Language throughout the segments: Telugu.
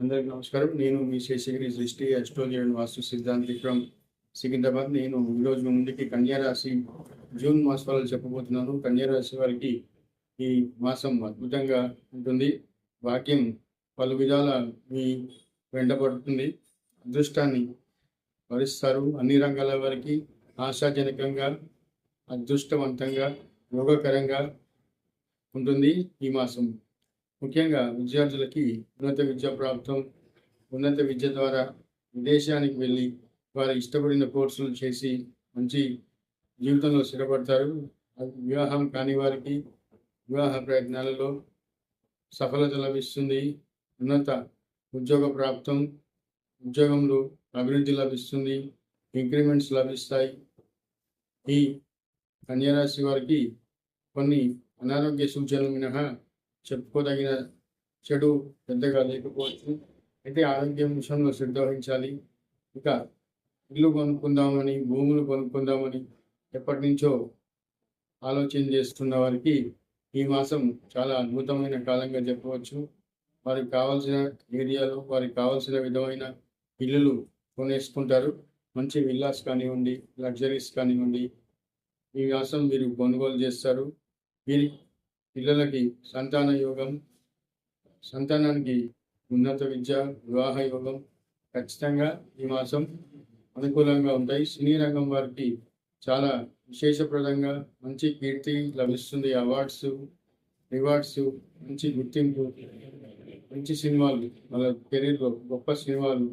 అందరికి నమస్కారం. నేను మీ శేషగిరి సృష్టి అస్ట్రోలియన్ వాస్తు సిద్ధాంత్ విక్రమ్ సికింద్రాబాద్. నేను ఈరోజు మీ ముందుకి కన్యారాశి జూన్ మాసాలు చెప్పబోతున్నాను. కన్యారాశి వారికి ఈ మాసం అద్భుతంగా ఉంటుంది. వాక్యం పలు విధాల మీ వెంటబడుతుంది అదృష్టాన్ని భరిస్తారు. అన్ని రంగాల వారికి ఆశాజనకంగా అదృష్టవంతంగా యోగకరంగా ఉంటుంది ఈ మాసం. ముఖ్యంగా విద్యార్థులకి ఉన్నత విద్యా ప్రాప్తం ఉన్నత విద్య ద్వారా విదేశానికి వెళ్ళి వారు ఇష్టపడిన కోర్సులు చేసి మంచి జీవితంలో స్థిరపడతారు. వివాహం కాని వారికి వివాహ ప్రయత్నాలలో సఫలత లభిస్తుంది. ఉన్నత ఉద్యోగ ప్రాప్తం ఉద్యోగంలో అభివృద్ధి లభిస్తుంది. ఇంక్రిమెంట్స్ లభిస్తాయి. ఈ కన్యారాశి వారికి కొన్ని అనారోగ్య సూచనలు మినహా చెప్పుకోదగిన చెడు పెద్దగా లేకపోవచ్చు. అయితే ఆరోగ్యం విషయంలో శ్రద్ధ వహించాలి. ఇక ఇల్లు కొనుక్కుందామని భూములు కొనుక్కుందామని ఎప్పటి నుంచో ఆలోచన చేస్తున్న వారికి ఈ మాసం చాలా అద్భుతమైన కాలంగా చెప్పవచ్చు. వారికి కావాల్సిన ఏరియాలో వారికి కావాల్సిన విధమైన ఇల్లులు కొనేసుకుంటారు. మంచి విల్లాస్ కానివ్వండి లగ్జరీస్ కానివ్వండి ఈ మాసం మీరు కొనుగోలు చేస్తారు. వీరి పిల్లలకి సంతాన యోగం సంతానానికి ఉన్నత విద్య వివాహ యోగం ఖచ్చితంగా ఈ మాసం అనుకూలంగా ఉంటాయి. సినీ రంగం వారికి చాలా విశేషప్రదంగా మంచి కీర్తి లభిస్తుంది. అవార్డ్స్ రివార్డ్స్ మంచి గుర్తింపు మంచి సినిమాలు వాళ్ళ కెరీర్లో గొప్ప సినిమాలు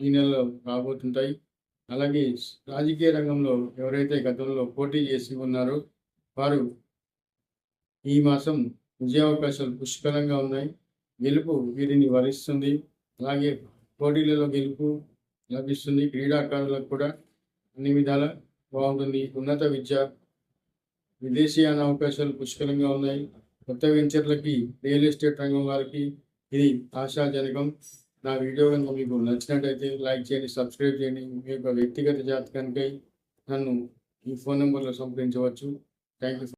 ఈ నెలలో రాబోతుంటాయి. అలాగే రాజకీయ రంగంలో ఎవరైతే గతంలో పోటీ చేసి ఉన్నారో వారు ఈ మాసం విజయావకాశాలు పుష్కలంగా ఉన్నాయి. గెలుపు వీరిని వరిస్తుంది. అలాగే పోటీలలో గెలుపు లభిస్తుంది. క్రీడాకారులకు కూడా అన్ని విధాల బాగుంటుంది. ఉన్నత విద్య విదేశీయాన అవకాశాలు పుష్కలంగా ఉన్నాయి. కొత్త వెంచర్లకి రియల్ ఎస్టేట్ రంగం వారికి ఇది ఆశాజనకం. నా వీడియో కనుక మీకు నచ్చినట్టయితే లైక్ చేయండి సబ్స్క్రైబ్ చేయండి. మీ యొక్క వ్యక్తిగత జాతకానికై నన్ను ఈ ఫోన్ నెంబర్లో సంప్రదించవచ్చు. Thank you